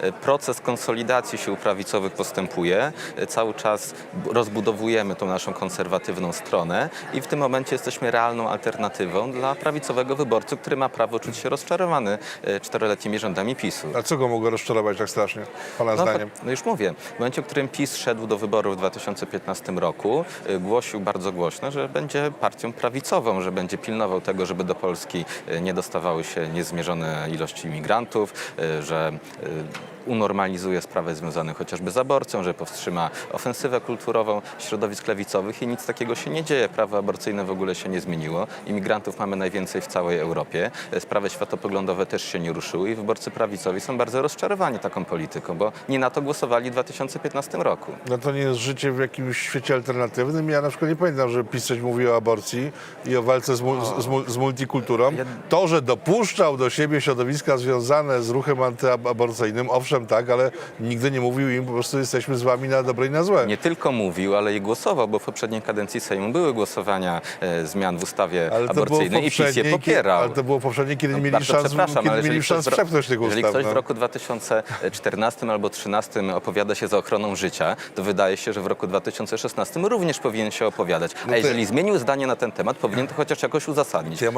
E, Proces konsolidacji sił prawicowych postępuje. E, Cały czas rozbudowujemy tą naszą konserwatywną stronę i w tym momencie jesteśmy realną alternatywą dla prawicowego wyborcy, który ma prawo czuć się rozczarowany e, czteroletnimi rządami PiSu. A co go mogło rozczarować tak strasznie, pana No, zdaniem? No już mówię, w momencie, w którym PiS szedł do wyborów w 2015 roku, głosił bardzo głośno, że będzie partią prawicową, że będzie pilnował tego, żeby do Polski nie dostawały się niezmierzone ilości imigrantów, że unormalizuje sprawy związane chociażby z aborcją, że powstrzyma ofensywę kulturową środowisk lewicowych i nic takiego się nie dzieje. Prawo aborcyjne w ogóle się nie zmieniło. Imigrantów mamy najwięcej w całej Europie. Y, Sprawy światopoglądowe też się nie ruszyły i wyborcy prawicowi są bardzo rozczarowani taką polityką, bo nie na to głosowali w 2015 roku. No to nie jest życie w jakimś świecie alternatywnym. Ja na przykład nie pamiętam, że PiS coś mówił o aborcji i o walce z, mu, z, mu- z multikulturą. To, że dopuszczał do siebie środowiska związane z ruchem antyaborcyjnym, owszem tak, ale nigdy nie mówił im po prostu jesteśmy z wami na dobre i na złe. Nie tylko mówił, ale i głosował, bo w poprzedniej kadencji Sejmu były głosowania e, zmian w ustawie Ale to było aborcyjnej i PiS je poprzedniej, popierał. ale to było poprzednie, kiedy nie mieli Bardzo szans, przepraszam, kiedy ale mieli jeżeli szans ktoś, w ro- przepchnąć tych jeżeli ustaw. ktoś w no. roku 2014 albo 2013 opowiada się za ochroną życia, to wydaje się, że w roku 2016 również powinien się opowiadać. A No jeżeli zmienił zdanie na ten temat, powinien to chociaż jakoś uzasadnić. Ja może